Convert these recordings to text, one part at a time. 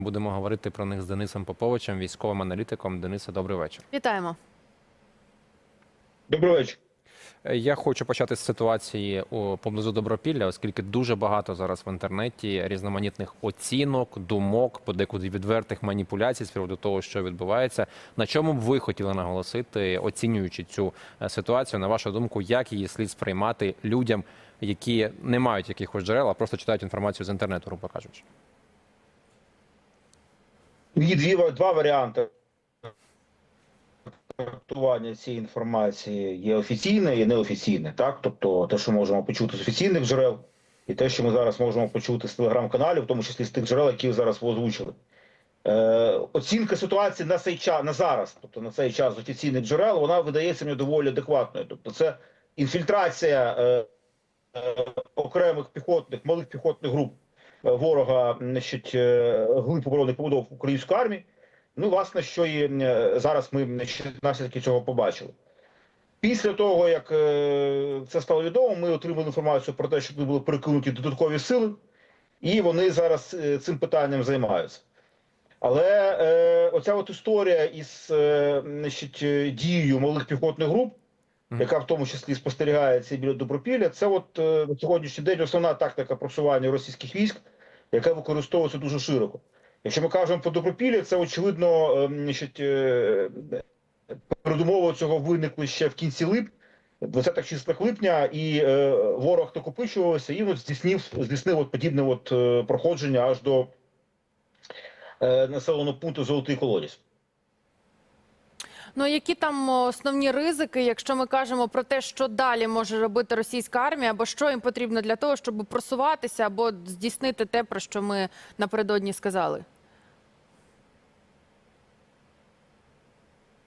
Будемо говорити про них з Денисом Поповичем, військовим аналітиком. Денисе, добрий вечір. Вітаємо. Добрий вечір. Е, Я хочу почати з ситуації у поблизу Добропілля, оскільки дуже багато зараз в інтернеті різноманітних оцінок, думок, подекуди відвертих маніпуляцій з приводу того, що відбувається. На чому б ви хотіли наголосити, оцінюючи цю е, ситуацію, на вашу думку, як її слід сприймати людям, які не мають якихось джерел, а просто читають інформацію з інтернету, грубо кажучи. Є дві два варіанти трактування цієї інформації. Є офіційне і неофіційне. Так, тобто те, що можемо почути з офіційних джерел, і те, що ми зараз можемо почути з телеграм-каналів, в тому числі з тих джерел, які ви зараз озвучили. Е, оцінка ситуації на цей час на зараз, тобто на цей час з офіційних джерел, вона видається мені доволі адекватною. Тобто, це інфільтрація е, е, окремих піхотних малих піхотних груп ворога, значить, е, глиб оборонних побудов української армії. Ну, власне, що і е, зараз ми наслідки цього побачили. Після того, як е, це стало відомо, ми отримали інформацію про те, що тут були перекинуті додаткові сили, і вони зараз цим питанням займаються. Але е, оця от історія із е, значить, дією малих піхотних груп, яка в тому числі спостерігається біля Добропілля, це от е, на сьогоднішній день основна тактика просування російських військ, яка використовується дуже широко. Якщо ми кажемо про Добропілля, це очевидно е, е, передумови цього виникли ще в кінці липня, 20 числах липня, і е, ворог накопичувався і от здійснив, здійснив от подібне от, е, проходження аж до населеного пункту Золотий Колодязь. Ну які там основні ризики, якщо ми кажемо про те, що далі може робити російська армія, або що їм потрібно для того, щоб просуватися або здійснити те, про що ми напередодні сказали?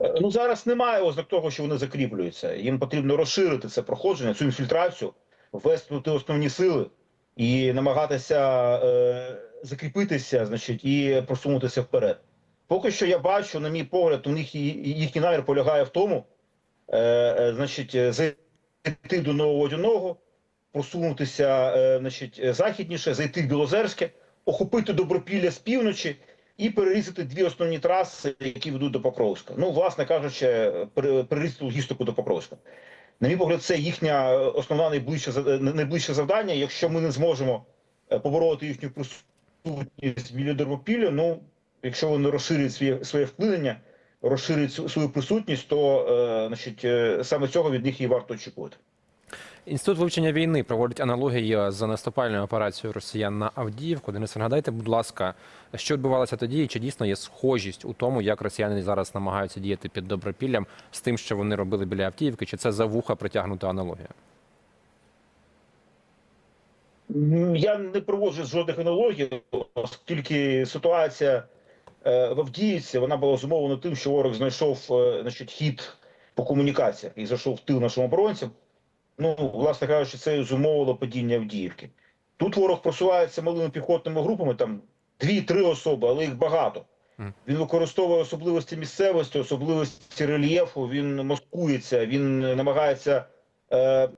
Е, Ну зараз немає ознак того, що вони закріплюються. Їм потрібно розширити це проходження, цю інфільтрацію, ввести основні сили і намагатися е, закріпитися, значить, і просунутися вперед. Поки що я бачу, на мій погляд, у них їхній намір полягає в тому, е, е, значить, е, зайти до нового одяного, просунутися, е, значить, західніше, зайти в Білозерське, охопити Добропілля з півночі і перерізати дві основні траси, які ведуть до Покровська. Ну, власне кажучи, пере- перерізати логістику до Покровська. На мій погляд, це їхня е, основна найближче найближче завдання. Якщо ми не зможемо побороти їхню присутність біля Добропілля, ну якщо вони розширять своє своє вплинення, розширять св- свою присутність, то е, значить, е, саме цього від них і варто очікувати. Інститут вивчення війни проводить аналогії з наступальною операцією росіян на Авдіївку. Денис, нагадайте, будь ласка, що відбувалося тоді, і чи дійсно є схожість у тому, як росіяни зараз намагаються діяти під Добропіллям з тим, що вони робили біля Авдіївки, чи це за вуха притягнута аналогія? Я не проводжу жодних аналогій, оскільки ситуація в Авдіївці вона була зумовлена тим, що ворог знайшов е, значить, хід по комунікаціях і зайшов в тил нашим оборонцям. Ну, власне кажучи, це зумовило падіння Авдіївки. Тут ворог просувається малими піхотними групами, там дві-три особи, але їх багато. Він використовує особливості місцевості, особливості рельєфу, він маскується, він намагається е,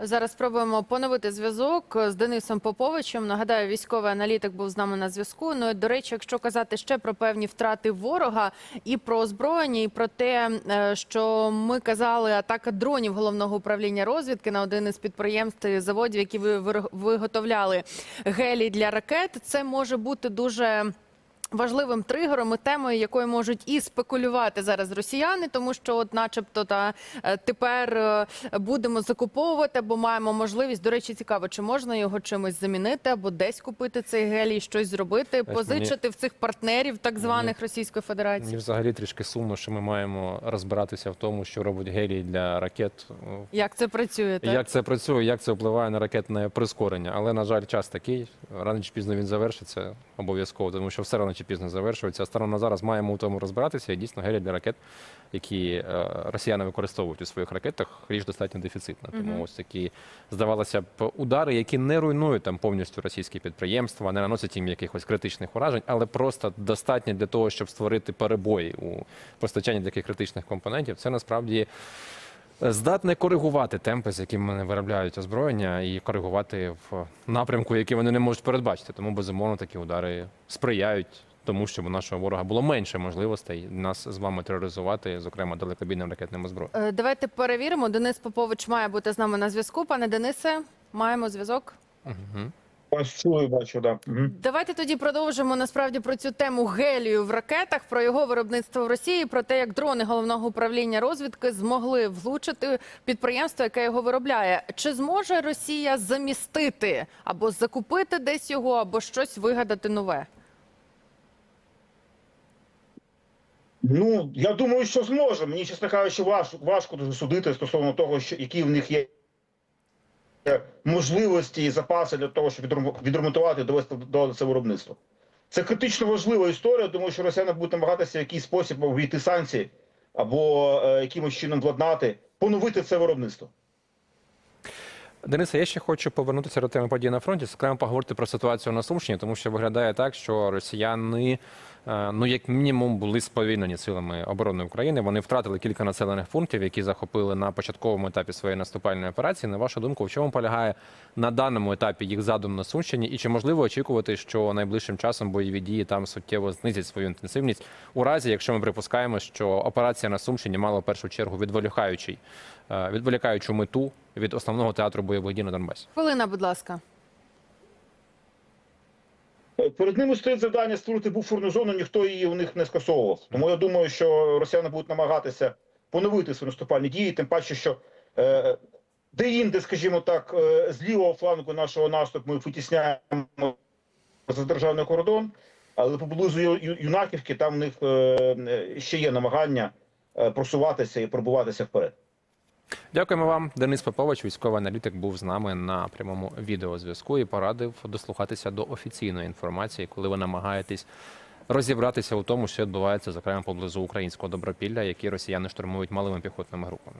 Зараз спробуємо поновити зв'язок з Денисом Поповичем. Нагадаю, військовий аналітик був з нами на зв'язку. Ну до речі, якщо казати ще про певні втрати ворога і про озброєння, і про те, е, що ми казали, атака дронів головного управління розвідки на один із підприємств заводів, які ви виготовляли гелі для ракет. Це може бути дуже. Важливим тригером і темою, якою можуть і спекулювати зараз росіяни, тому що, от, начебто, та е, тепер е, будемо закуповувати, бо маємо можливість. До речі, цікаво, чи можна його чимось замінити або десь купити цей гелій, щось зробити, Ось позичити в цих партнерів, так званих Російської Мені Федерації. взагалі трішки сумно, що ми маємо розбиратися в тому, що робить гелій для ракет. Як це працює? Так? Як це працює, як це впливає на ракетне прискорення. Але, на жаль, час такий. Рано чи пізно він завершиться обов'язково, тому що все рано чи пізно завершується. А станом на зараз маємо у тому розбиратися. І дійсно гелі для ракет, які е, росіяни використовують у своїх ракетах, річ достатньо дефіцитна. Тому Мгм. ось такі здавалося б удари, які не руйнують там повністю російські підприємства, не наносять їм якихось критичних уражень, але просто достатньо для того, щоб створити перебої у постачанні таких критичних компонентів. Це насправді. Здатне коригувати темпи, з якими вони виробляють озброєння, і коригувати в напрямку, який вони не можуть передбачити. Тому безумовно такі удари сприяють тому, щоб у нашого ворога було менше можливостей нас з вами тероризувати, зокрема далекобійним ракетним озброєнням. Е, Давайте перевіримо. Денис Попович має бути з нами на зв'язку. Пане Денисе, маємо зв'язок. Угу. Чую, бачу, да. Мгм. Давайте тоді продовжимо насправді про цю тему гелію в ракетах, про його виробництво в Росії, про те, як дрони головного управління розвідки змогли влучити підприємство, яке його виробляє. Чи зможе Росія замістити або закупити десь його, або щось вигадати нове? Ну, я думаю, що зможе. Мені, чесно кажучи, важко, важко дуже судити стосовно того, що, які в них є можливості і запаси для того, щоб відремонтувати і довести до це виробництво. Це критично важлива історія, тому що росіяни будуть намагатися в якийсь спосіб обійти санкції або е, якимось чином владнати, поновити це виробництво. Денисе, я ще хочу повернутися до теми подій на фронті, зокрема поговорити про ситуацію на Сумщині, тому що виглядає так, що росіяни, е, ну як мінімум, були сповільнені силами оборони України. Вони втратили кілька населених пунктів, які захопили на початковому етапі своєї наступальної операції. На вашу думку, в чому полягає на даному етапі їх задум на Сумщині, і чи можливо очікувати, що найближчим часом бойові дії там суттєво знизять свою інтенсивність у разі, якщо ми припускаємо, що операція на Сумщині мала в першу чергу відволікаючий, е, відволікаючу мету від основного театру бойових дій на Донбасі? Хвилина, будь ласка. Е, Перед ними стоїть завдання створити буферну зону, ніхто її у них не скасовував. Тому я думаю, що росіяни будуть намагатися поновити свої наступальні дії, тим паче, що е, де-інде, скажімо так, е, з лівого флангу нашого наступу ми витісняємо за державний кордон, але поблизу Юнаківки там в них е, е, ще є намагання е, просуватися і пробуватися вперед. Дякуємо вам. Денис Попович, військовий аналітик, був з нами на прямому відеозв'язку і порадив дослухатися до офіційної інформації, коли ви намагаєтесь розібратися у тому, що відбувається зокрема поблизу українського добропілля, які росіяни штурмують малими піхотними групами.